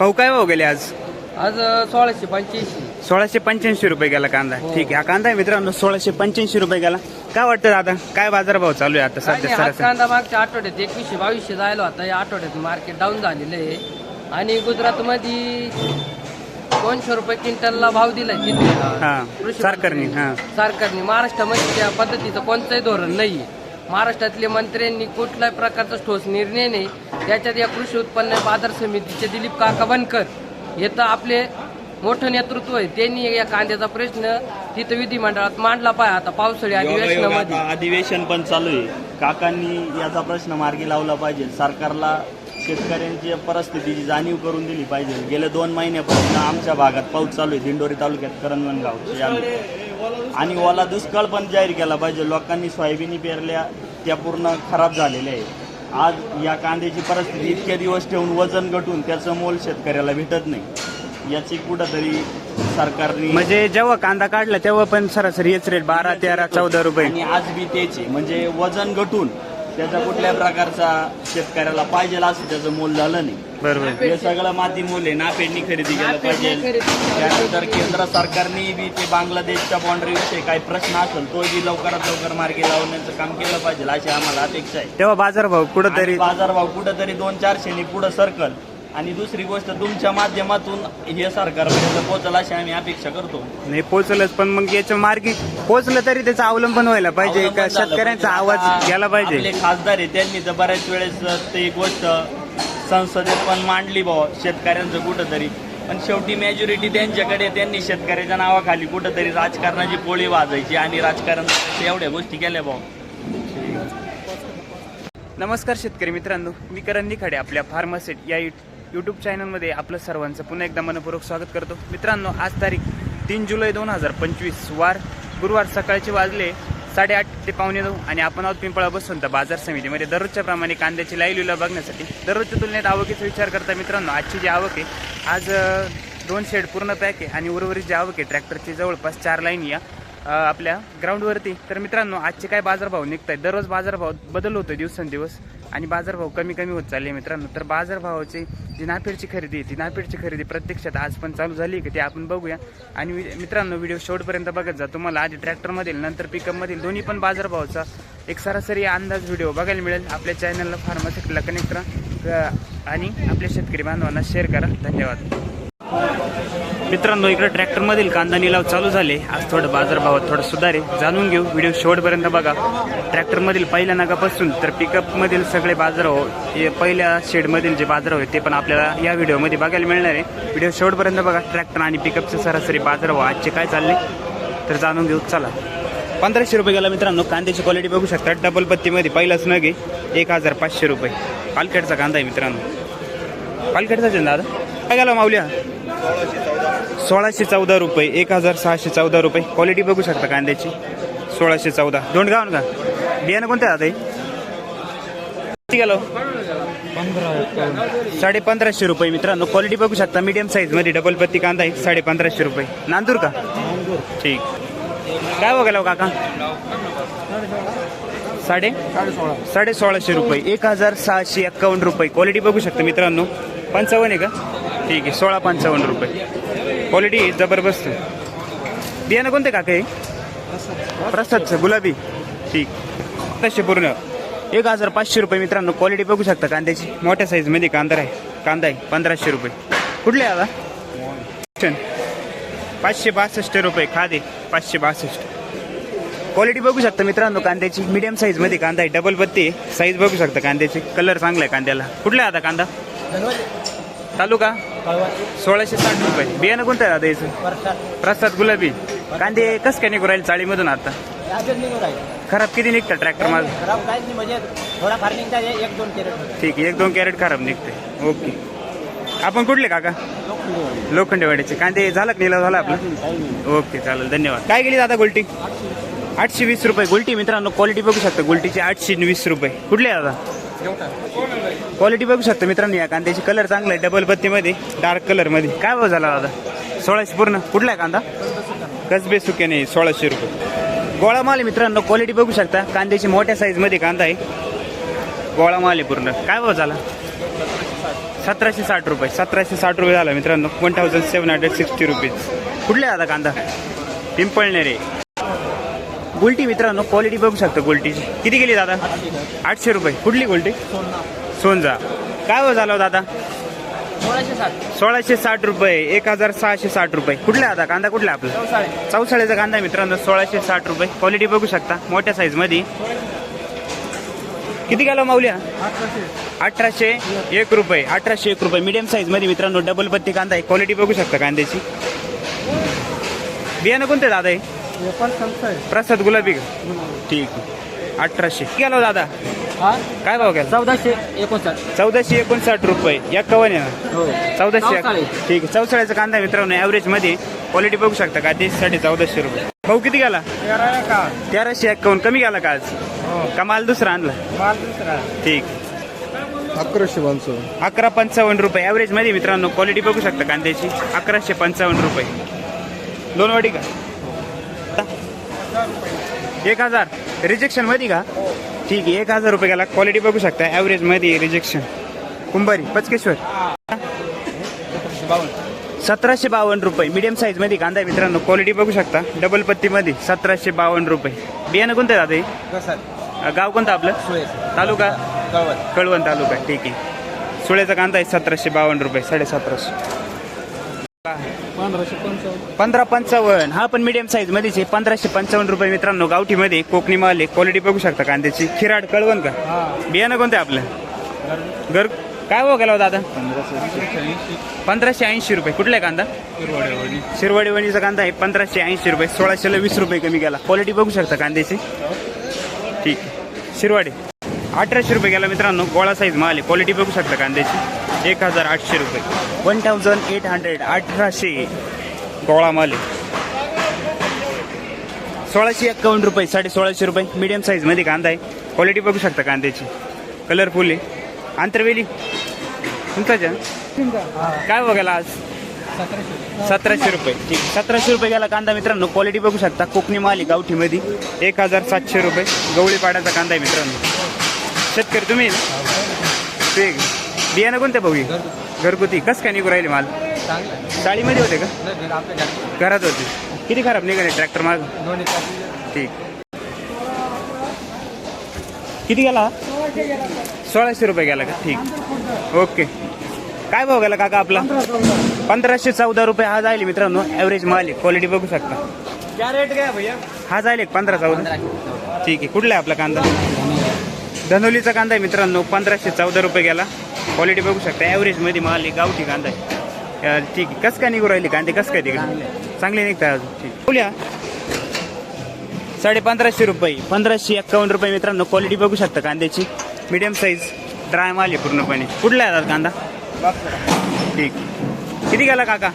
भाऊ काय भाऊ गेले आज? आज सोळाशे पंच्याऐंशी. सोळाशे पंच्याऐंशी रुपये गेला कांदा. ठीक आहे. हा कांदा आहे मित्रांनो सोळाशे पंच्याऐंशी रुपये गेला. काय वाटतं दादा? काय बाजारभाव चालू आहे आता सध्या सरासरी? कांदा मागच्या आठवड्यात एकवीसशे बावीसशे जायला होता. या आठवड्यात मार्केट डाऊन झालेलं आहे. आणि गुजरातमध्ये दोनशे रुपये क्विंटलला भाव दिलाय तिथे. हा, कृषी सरकारने, हा. सरकारने. महाराष्ट्रामध्ये त्या पद्धतीचं कोणतंही धोरण नाही महाराष्ट्रातले मंत्र्यांनी कुठल्याही प्रकारचा ठोस निर्णय नाही. त्याच्यात या कृषी उत्पन्न बाजार समितीचे दिलीप काका बनकर हे तर आपले मोठं नेतृत्व आहे. त्यांनी या कांद्याचा प्रश्न तिथं विधिमंडळात मांडला पाहिजे. आता पावसाळी अधिवेशनामध्ये अधिवेशन पण चालू आहे. काकांनी याचा प्रश्न मार्गी लावला पाहिजे. सरकारला शेतकऱ्यांची परिस्थितीची जाणीव करून दिली पाहिजे. गेल्या दोन महिन्यापासून आमच्या भागात पाऊस चालू आहे. दिंडोरी तालुक्यात करंजनगाव या आणि ओला दुष्काळ पण जाहीर केला पाहिजे. लोकांनी सोयाबीनी पेरल्या त्या पूर्ण खराब झालेल्या आहेत. आज या कांद्याची परिस्थिती इतके दिवस ठेवून वजन घटून त्याचं मोल शेतकऱ्याला भेटत नाही. याची कुठंतरी सरकारने म्हणजे जेव्हा कांदा काढला तेव्हा पण सरासरी हेच रेट बारा तेरा चौदा रुपये. आणि आज बी तेच आहे. म्हणजे वजन घटून त्याचा कुठल्या प्रकारचा शेतकऱ्याला पाहिजे असं त्याचं मोल झालं नाही. बरोबर. हे सगळं माती मोल आहे. नाफेडनी खरेदी केलं पाहिजे. त्यानंतर केंद्र सरकारने बी ते बांगलादेशच्या बाउंड्री विषयी काही प्रश्न असेल तो बी लवकरात लवकर मार्गी लावण्याचं काम केलं पाहिजे अशी आम्हाला अपेक्षा आहे. तेव्हा बाजारभाव कुठंतरी बाजारभाव कुठंतरी दोन चारशेनी पुढं सरकल. आणि दुसरी गोष्ट तुमच्या माध्यमातून हे सरकारपर्यंत पोहोचल अशी आम्ही अपेक्षा करतो. नाही पोहोचलंच पण मग याच्या मार्गी पोहोचलं तरी त्याचं अवलंबन व्हायला पाहिजे का? अवलंबन झालं शेतकऱ्यांचा पाहिजे. आवाज आता गेला पाहिजे. आपले खासदार आहे त्यांनी तर बऱ्याच वेळेस ते गोष्ट संसदेत पण मांडली भाऊ शेतकऱ्यांचं कुठंतरी. पण शेवटी मेजॉरिटी त्यांच्याकडे त्यांनी शेतकऱ्याच्या नावाखाली कुठंतरी राजकारणाची पोळी वाजायची आणि राजकारण एवढ्या गोष्टी केल्या भाऊ. नमस्कार शेतकरी मित्रांनो मी करण निखाडे आपल्या फार्मासेट या यूट्यूब चॅनलमध्ये आपलं सर्वांचं पुन्हा एकदा मनपूर्वक स्वागत करतो. मित्रांनो आज तारीख तीन जुलै दोन हजार पंचवीस वार गुरुवार सकाळचे वाजले साडेआठ ते पावणे नऊ आणि आपण आहोत पिंपळा बसून तर बाजार समितीमध्ये. दररोजच्या प्रमाणे कांद्याची लाईलीला बघण्यासाठी. दररोजच्या तुलनेत आवकीचा विचार करता मित्रांनो आजची जी आवक आहे आज दोन शेड पूर्ण पॅक आहे आणि उर्वरित जी आवक आहे ट्रॅक्टरची जवळपास चार लाईन या. आपल्या ग्राउंडवरती. तर मित्रांनो आजचे काय बाजारभाव निघत आहेत दररोज बाजारभाव बदल होतो दिवसेंदिवस आणि बाजारभाव कमी कमी होत चालले मित्रांनो. तर बाजारभावाची जी नाफेडची खरेदी ती नाफेडची खरेदी प्रत्यक्षात आज पण चालू झाली आहे ते आपण बघूया. आणि वि- मित्रांनो व्हिडिओ शेवटपर्यंत बघत जा. तुम्हाला आधी ट्रॅक्टरमधील नंतर पिकअपमधील दोन्ही पण बाजारभावाचा एक सरासरी अंदाज व्हिडिओ बघायला मिळेल. आपल्या चॅनलला फार्मासिटीला कनेक्ट करा. आणि आपल्या शेतकरी बांधवांना शेअर करा. धन्यवाद. मित्रांनो इकडे ट्रॅक्टरमधील कांदा निलाव चालू झाले. आज थोडं बाजारभावात थोडं सुधार आहे जाणून घेऊ. व्हिडिओ शेवटपर्यंत बघा. ट्रॅक्टरमधील पहिल्या नागापासून तर पिकअपमधील सगळे बाजारभाव हे पहिल्या शेडमधील जे बाजार होते ते पण आपल्याला या व्हिडिओमध्ये बघायला मिळणार आहे. व्हिडिओ शेवटपर्यंत बघा. ट्रॅक्टर आणि पिकअपचे सरासरी बाजारभाव आजचे काय चालले? तर जाणून घेऊ. चला. पंधराशे रुपये गेला मित्रांनो. कांद्याची क्वालिटी बघू शकता. डबल पत्तीमध्ये पहिलाच न घे एक हजार पाचशे रुपये. पालखेडचा कांदा आहे मित्रांनो. पालखेडचाच आहे दादा? काय गेला माऊल्या? सोळाशे चौदा रुपये एक हजार सहाशे चौदा रुपये. क्वालिटी बघू शकता कांद्याची. सोळाशे चौदा. दोंडगाव का? बियाणं कोणतं आहे आता किती गेलो साडे पंधराशे रुपये मित्रांनो. क्वालिटी बघू शकता. मीडियम साईजमध्ये डबल पत्ती कांदा आहे साडे पंधराशे रुपये. नांदूर का? ठीक. काय बघायला हो काका? साडे? साडे सोळाशे रुपये. एक हजार सहाशे एक्कावन्न रुपये. क्वालिटी बघू शकता मित्रांनो. पंचावन्न आहे का? ठीक आहे. सोळा पंचावन्न रुपये. क्वालिटी जबरदस्त बियाणं कोणते काका हे? प्रसादचं गुलाबी. ठीक. तसे पूर्ण? एक हजार पाचशे रुपये मित्रांनो क्वालिटी बघू शकता कांद्याची. मोठ्या साईजमध्ये कांदा आहे. कांदा आहे पंधराशे रुपये. कुठले आहे पाचशे बासष्ट रुपये खादे पाचशे बासष्ट. क्वालिटी बघू शकता मित्रांनो कांद्याची. मीडियम साईजमध्ये कांदा आहे डबल बत्ती साईज बघू शकता कांद्याची. कलर चांगला आहे कांद्याला. कुठला आहे आता कांदा? तालुका? सोळाशे साठ रुपये. बियाणं कोणतं आहे आता याचं? प्रसाद. गुलाबी. कांदे कस काय निघू राहील चाळीमधून आता? खराब किती निघतं ट्रॅक्टर माझं म्हणजे थोडाफार निघता एक दोन कॅरेट ठीक आहे एक दोन कॅरेट खराब निघते. ओके. आपण कुठले काका? लोखंडेवाडीचे. कांदे झाला का निलाव झाला आपला? ओके चालेल धन्यवाद. काय गेली दादा गुलटी? आठशे वीस रुपये. गुलटी मित्रांनो क्वालिटी बघू शकता. गुलटीची आठशे वीस रुपये. कुठले दादा? क्वालिटी बघू शकता मित्रांनो या कांद्याची. कलर चांगला आहे डबल पत्तीमध्ये डार्क कलरमध्ये काय भाव झाला दादा? सोळाशे पूर्ण. कुठला आहे कांदा? कसबे सुके नाही सोळाशे रुपये. गोळा माल आहे मित्रांनो क्वालिटी बघू शकता. कांद्याची मोठ्या साईजमध्ये कांदा आहे. गोळा माल आहे पूर्ण. काय भाव झाला? सतराशे साठ रुपये. सतराशे साठ रुपये झाला मित्रांनो. One thousand seven hundred sixty rupees कुठले आता कांदा? पिंपळनेरे. गुलटी मित्रांनो क्वालिटी बघू शकता गुलटीची. किती गेली दादा? आठशे रुपये. कुठली गुलटी? सोनजा. काय हो झालं हो दादा? सोळाशे साठ रुपये. एक हजार सहाशे साठ रुपये. कुठला आता? कांदा कुठला आपला? चौसाळ्याचा कांदा मित्रांनो सोळाशे साठ रुपये. क्वालिटी बघू शकता मोठ्या साईजमध्ये किती गेला हो माऊल्या? अठराशे एक रुपये. अठराशे एक रुपये. मिडियम साईजमध्ये मित्रांनो डबल पत्ती कांदा आहे. क्वालिटी बघू शकता कांद्याची. बियाणं कोणते दादा आहे प्रसाद गुलाबी का? ठीक. आहे अठराशे. गेलो दादा. हा? काय भाव गेला? चौदाशे एकोणसाठ. चौदाशे एकोणसाठ रुपये. एक्कावन्न आहे ना? हो. चौदाशे चौसाळी. ठीक. आहे चौसाळ्याचा कांदा मित्रांनो ॲव्हरेजमध्ये क्वालिटी बघू शकता का? साठी चौदाशे रुपये. भाऊ किती गेला? तेराशे एक्कावन्न कमी गेला का आज? का माल दुसरा आणला? ठीक. अकराशे पंचावन्न. अकरा पंचावन्न रुपये. ॲव्हरेजमध्ये मित्रांनो क्वालिटी बघू शकता कांद्याची. अकराशे पंचावन्न रुपये. लोनवाडी का? एक हजार. रिजेक्शनमध्ये का? ठीक आहे एक हजार रुपये गेला. क्वालिटी बघू शकता. ॲव्हरेजमध्ये रिजेक्शन कुंभारी पचकेश्वर. सतराशे बावन्न रुपये. मीडियम साईजमध्ये कांदा मित्रांनो. क्वालिटी बघू शकता. डबल पत्ती मध्ये सतराशे बावन्न रुपये. बियाणं कोणतं आहे दादा गाव कोणतं आपलं? तालुका? कळवण. तालुका. ठीक आहे. सुळ्याचा कांदा आहे सतराशे बावन्न रुपये. साडेसतराशे. पंधरा पंचावन्न. हा पण मीडियम साईज मध्येच आहे. पंधराशे पंचावन्न रुपये मित्रांनो गावठी मध्ये कोकणी माल आहे. क्वालिटी बघू शकता कांद्याची. खिराड कळवण का? बियाणं कोणतं आहे आपलं? घर काय भाव गेला हो दादा पंधराशे ऐंशी. रुपये. कुठला आहे कांदा? शिरवाडी वणीचा कांदा आहे. पंधराशे ऐंशी रुपये. सोळाशेला वीस रुपये कमी गेला. क्वालिटी बघू शकता कांद्याची. ठीक. शिरवाडी. अठराशे रुपये गेला मित्रांनो. गोळा साईज माल आहे. क्वालिटी बघू शकता कांद्याची. एक हजार आठशे रुपये. वन थाउजंड एट हंड्रेड अठराशे. गोळा माल सोळाशे एक्कावन्न रुपये साडे सोळाशे रुपये. मीडियम साईजमध्ये कांदा आहे. क्वालिटी बघू शकता कांद्याची. कलरफुल आहे. आंतरवेली. तुमचाच आहे? काय बघायला आज? सतराशे रुपये. ठीक. सतराशे रुपये गेला कांदा मित्रांनो. क्वालिटी बघू शकता. कोकणी माल गावठीमध्ये. एक हजार सातशे रुपये. गवळीपाड्याचा कांदा आहे मित्रांनो. शेतकरी तुम्ही? ठीक. बियाणं कोणत्या भाऊ? घरगुती. कस काय निघू राहिले माल? चाळीमध्ये होते का? घरात होते. किती खराब निघाले ट्रॅक्टर माग? ठीक. किती गेला? सोळाशे रुपये गेला का? ठीक. ओके. काय भाव गेला काका आपला? पंधराशे चौदा रुपये. हा जाईल मित्रांनो. ॲव्हरेज माल आहे. क्वालिटी बघू शकता. क्या रेट गया भैया? हा जाईल एक पंधरा चौदा. ठीक आहे. कुठला आहे आपला कांदा? धनोलीचा कांदा आहे मित्रांनो. पंधराशे चौदा रुपये गेला. क्वालिटी बघू शकता. ॲव्हरेजमध्ये माल आहे गावठी कांदा आहे. ठीक आहे. कसं काय निघू राहिले कांदे? कसं काय तिकडे चांगले निघतात अजून. ठीक. बोलूया. साडे पंधराशे रुपये पंधराशे एक्कावन्न रुपये मित्रांनो. क्वालिटी बघू शकता कांद्याची. मीडियम साईज ड्राय माल आहे पूर्णपणे. कुठला आहे दादा कांदा? ठीक. किती गेला काका?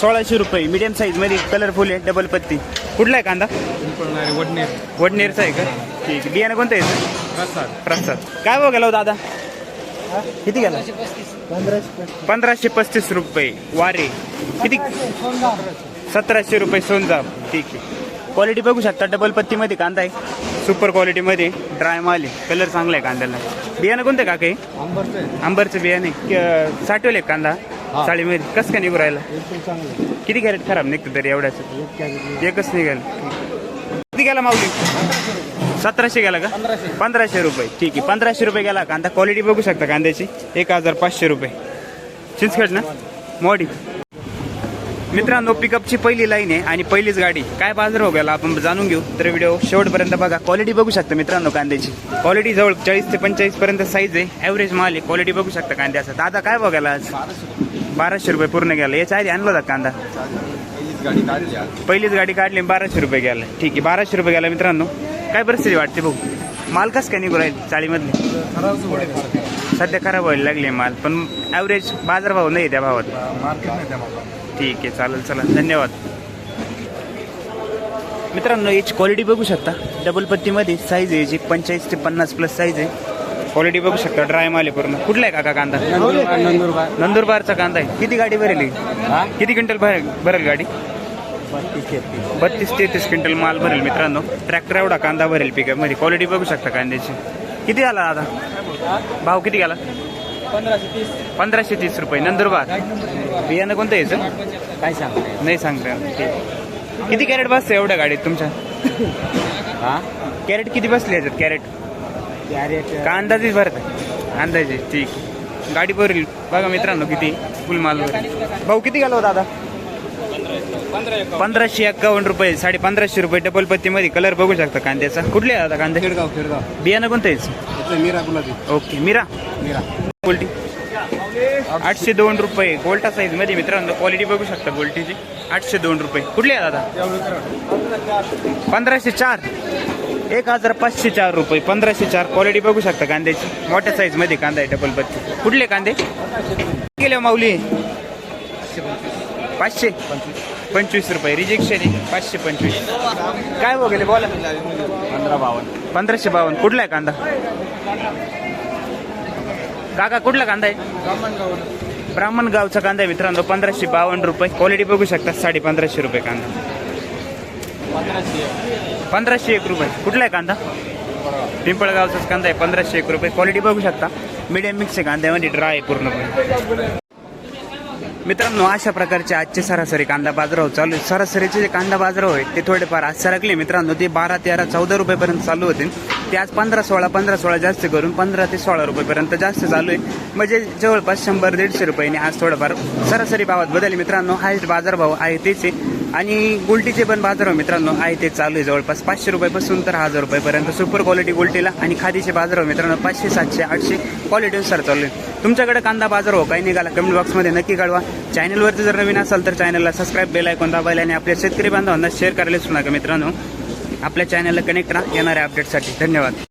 सोळाशे रुपये. मीडियम साईजमध्ये कलरफुल आहे डबल पत्ती. कुठला आहे कांदा? वडनेरचा आहे का? ठीक. बियाणं कोणतं आहे? प्रसाद. काय भाव गेला हो दादा? किती गेला? पंधराशे पस्तीस रुपये. वारे. किती? सतराशे रुपये सोनजा. ठीक आहे. क्वालिटी बघू शकता. डबल पत्तीमध्ये कांदा आहे. सुपर क्वालिटीमध्ये ड्राय माल आहे. कलर चांगला आहे कांद्याला. बियाणं कोणतं काका हे? आंबरचं बियाणे क- साठवले का कांदा? चाळीमध्ये कसं काय निघू राहिला? किती कॅरेट खराब निघतं तरी एवढ्याच? एकच निघाल. किती गेला माऊली? सतराशे गेला का? पंधराशे. रुपये. ठीक आहे. पंधराशे रुपये गेला. कांदा क्वालिटी बघू शकता कांद्याची. एक हजार पाचशे रुपये. चिंचखेड ना? मोडी. मित्रांनो पिकअपची पहिली लाईन आहे आणि पहिलीच गाडी. काय बाजार हो गेला? आपण जाणून घेऊ. तर व्हिडिओ शेवटपर्यंत बघा. क्वालिटी बघू शकता मित्रांनो कांद्याची. क्वालिटी जवळ चाळीस ते पंचेचाळीस पर्यंत साईज आहे. ॲव्हरेज माल आहे. क्वालिटी बघू शकता कांद्याचा. दादा काय बघायला आज? बाराशे रुपये पूर्ण गेला. याच्या आधी आणला होता कांदा. पहिलीच गाडी काढली बाराशे रुपये गेला. ठीक आहे. बाराशे रुपये गेला मित्रांनो. काय परिस्थिती वाटते भाऊ माल कस काय निघू राहील चाळीमधले? सध्या खराब व्हायला लागले माल पण ॲव्हरेज बाजारभाव नाही त्या भावात. ठीक आहे चालेल चला धन्यवाद. मित्रांनो याची क्वालिटी बघू शकता. डबल पत्तीमध्ये साईज आहे याची पंचेचाळीस ते पन्नास प्लस साईज आहे. क्वालिटी बघू शकता ड्राय माल आहे पूर्ण. कुठला आहे काका कांदा? नंदुरबारचा कांदा आहे. किती गाडी भरेल? ही? किती क्विंटल भरेल भरेल गाडी? बत्तीस तेहतीस क्विंटल माल भरेल मित्रांनो. ट्रॅक्टर एवढा कांदा भरेल पिकअपमध्ये क्वालिटी बघू शकता कांद्याची. किती आला दादा? भाव किती गेला? पंधराशे तीस पंधराशे तीस रुपये. नंदुरबार. बियाणं कोणतं यायचं काय सांगताय नाही सांगता किती कॅरेट बसतं एवढ्या गाडीत तुमच्या? हा? कॅरेट किती बसले याच्यात? कॅरेट? कॅरेट का अंदाजेच भरत अंदाजे ठीक. गाडी भरली. बघा मित्रांनो किती फुल माल भरली. भाऊ किती गेलो दादा? पंधराशे एक्कावन्न रुपये साडे पंधराशे रुपये डबल पत्तीमध्ये कलर बघू शकता कांद्याचा. कुठले आहे दादा कांदे? खेडगाव खेडगाव. बियाणं कोणतं इथं मीरा गुलाबी. ओके मीरा? मीरा. गोल्टी आठशे दोन रुपये. गोल्टा साईजमध्ये मित्रांनो क्वालिटी बघू शकता गोल्टीची आठशे दोन रुपये. कुठली आहे दादा पंधराशे चार. एक हजार पाचशे चार रुपये. पंधराशे चार क्वालिटी बघू शकता कांद्याची. मोठ्या साईजमध्ये कांदा आहे डबल पत्ती. कुठले कांदे? गेले माऊली. पाचशे. पंचवीस रुपये. रिजेक्शन आहे. पाचशे पंचवीस. काय हो गेले बोला. पंधरा बावन्न पंधराशे बावन्न कुठला आहे कांदा? काका कुठला कांदा आहे? ब्राह्मण गावचा कांदा आहे मित्रांनो. पंधराशे बावन्न रुपये. क्वालिटी बघू शकता. साडे पंधराशे रुपये कांदा. पंधराशे एक रुपये. कुठला आहे कांदा? पिंपळगावचाच कांदा आहे. पंधराशे एक रुपये. क्वालिटी बघू शकता. मीडियम मिक्स आहे. कांद्यामध्ये ड्राय आहे पूर्णपणे. मित्रांनो अशा प्रकारचे आजचे सरासरी कांदा बाजारभाव चालू आहे सरासरीचे जे कांदा बाजारभाव आहे ते थोडेफार आज सरकले. मित्रांनो ते बारा तेरा चौदा रुपयेपर्यंत चालू होते. ते आज पंधरा सोळा पंधरा सोळा जास्त करून पंधरा ते सोळा रुपयेपर्यंत जास्त चालू आहे. म्हणजे जवळपास शंभर दीडशे रुपयाने आज थोडंफार सरासरी भावात बदल मित्रांनो हायस्ट बाजारभाव आहे तेच आहे. आणि गुलटीचे पण बाजार हो मित्रांनो आहे ते चालू आहे जवळपास पाचशे रुपयापासून तर हजार रुपयेपर्यंत. सुपर क्वालिटी गुलटीला आणि खादीचे बाजार हो मित्रांनो पाचशे सातशे आठशे क्वालिटीनुसार चालू आहे. तुमच्याकडे कांदा बाजार हो काही निघाला कमेंट बॉक्समध्ये नक्की कळवा. चॅनलवरती जर नवीन असाल तर चॅनलला सबस्क्राईब बेल ऐकून दाबायला आणि आपल्या शेतकरी बांधवांना शेअर करायला विसरू नका मित्रांनो. आपल्या चॅनलला कनेक्ट राहा येणाऱ्या अपडेटसाठी धन्यवाद.